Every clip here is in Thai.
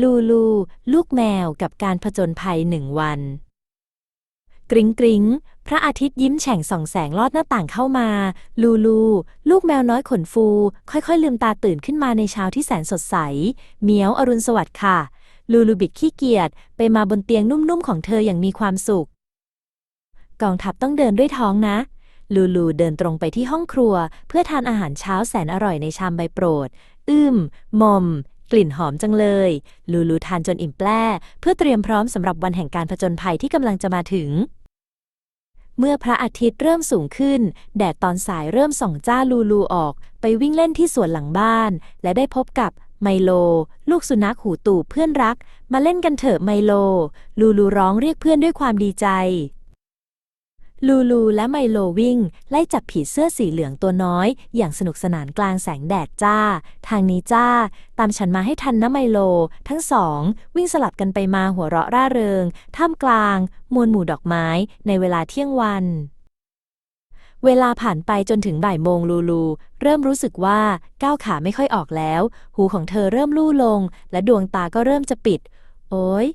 ลูลู ลูกแมวกับการผจญภัยหนึ่งวัน กริ๊งกริงพระอาทิตย์ยิ้มแฉ่งส่องแสงลอดหน้าต่างเข้ามา ลูลู ลูกแมวน้อยขนฟู ค่อยๆ ลืมตาตื่นขึ้นมาในเช้าที่แสนสดใส เมียวอรุณสวัสดิ์ค่ะ ลูลูบิดขี้เกียจไปมาบนเตียงนุ่มๆ ของเธออย่างมีความสุข กองทัพต้องเดินด้วยท้องนะลูลูเดินตรงไปที่ห้องครัว เพื่อทานอาหารเช้าแสนอร่อยในชามใบโปรดอืมมอม กลิ่นหอมจังเลย ลูลูทานจนอิ่มแปร่เพื่อเตรียมพร้อมสำหรับวันแห่งการผจญภัยที่กำลังจะมาถึง เมื่อพระอาทิตย์เริ่มสูงขึ้น แดดตอนสายเริ่มส่องจ้าลูลูออก ไปวิ่งเล่นที่สวนหลังบ้าน และได้พบกับไมโล ลูกสุนัขหูตูบเพื่อนรัก มาเล่นกันเถอะไมโล ลูลูร้องเรียกเพื่อนด้วยความดีใจ ลูลูและไมโลวิ่ง ไล่จับผีเสื้อสีเหลืองตัวน้อย อย่างสนุกสนานกลางแสงแดดจ้า ทางนี้จ้า ตามฉันมาให้ทันนะไมโล ทั้งสอง วิ่งสลับกันไปมาหัวเราะร่าเริง ท่ามกลาง มวลหมู่ดอกไม้ในเวลาเที่ยงวันเวลาผ่านไปจนถึงบ่ายโมงลูลู เริ่มรู้สึกว่าก้าวขาไม่ค่อยออกแล้ว หูของเธอเริ่มลู่ลง และดวงตาก็เริ่มจะปิด โอ๊ย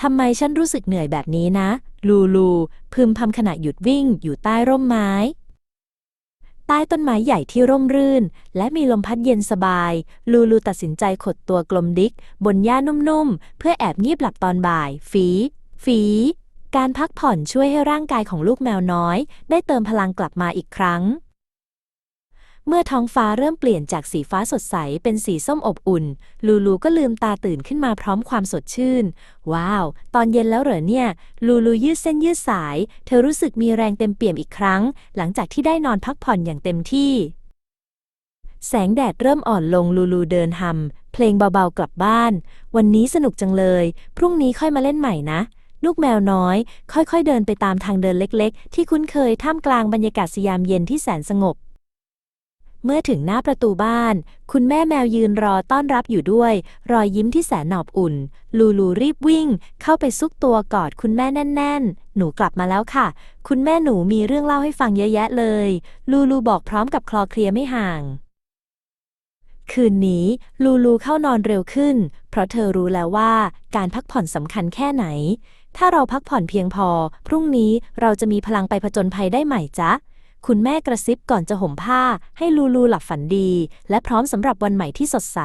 ทำไมฉันรู้สึกเหนื่อยแบบนี้นะ ลูลูพึมพำขณะหยุดวิ่งอยู่ใต้ร่มไม้ ใต้ต้นไม้ใหญ่ที่ร่มรื่น และมีลมพัดเย็นสบาย ลูลูตัดสินใจขดตัวกลมดิก บนหญ้านุ่มๆ เพื่อแอบงีบหลับตอนบ่าย ฝี ฝี การพักผ่อนช่วยให้ร่างกายของลูกแมวน้อย ได้เติมพลังกลับมาอีกครั้ง เมื่อท้องฟ้าเริ่มเปลี่ยนจากสีฟ้าสดใสเป็นสีส้มอบอุ่น ลูลูก็ลืมตาตื่นขึ้นมาพร้อมความสดชื่น ว้าว ตอนเย็นแล้วเหรอเนี่ย ลูลูยืดเส้นยืดสาย เธอรู้สึกมีแรงเต็มเปี่ยมอีกครั้ง หลังจากที่ได้นอนพักผ่อนอย่างเต็มที่ แสงแดดเริ่มอ่อนลงลูลูเดินหำเพลงเบาๆกลับบ้าน วันนี้สนุกจังเลย พรุ่งนี้ค่อยมาเล่นใหม่นะลูกแมวน้อย ค่อยๆเดินไปตามทางเดินเล็ก ๆ ที่คุ้นเคยท่ามกลางบรรยากาศสยามเย็นที่แสนสงบ เมื่อถึงหน้าประตูบ้าน คุณแม่แมวยืนรอต้อนรับอยู่ด้วย รอยยิ้มที่แสนหนอบอุ่น ลูลูรีบวิ่ง เข้าไปซุกตัวกอดคุณแม่แน่น ๆ หนูกลับมาแล้วค่ะ คุณแม่หนูมีเรื่องเล่าให้ฟังเยอะแยะเลย ลูลูบอกพร้อมกับคลอเคลียไม่ห่าง คืนนี้ ลูลูเข้านอนเร็วขึ้น เพราะเธอรู้แล้วว่าการพักผ่อนสำคัญแค่ไหน ถ้าเราพักผ่อนเพียงพอ พรุ่งนี้เราจะมีพลังไปผจญภัยได้ใหม่จ๊ะ คุณแม่กระซิบก่อนจะห่มผ้าให้ลูลูหลับฝันดี และพร้อมสำหรับวันใหม่ที่สดใส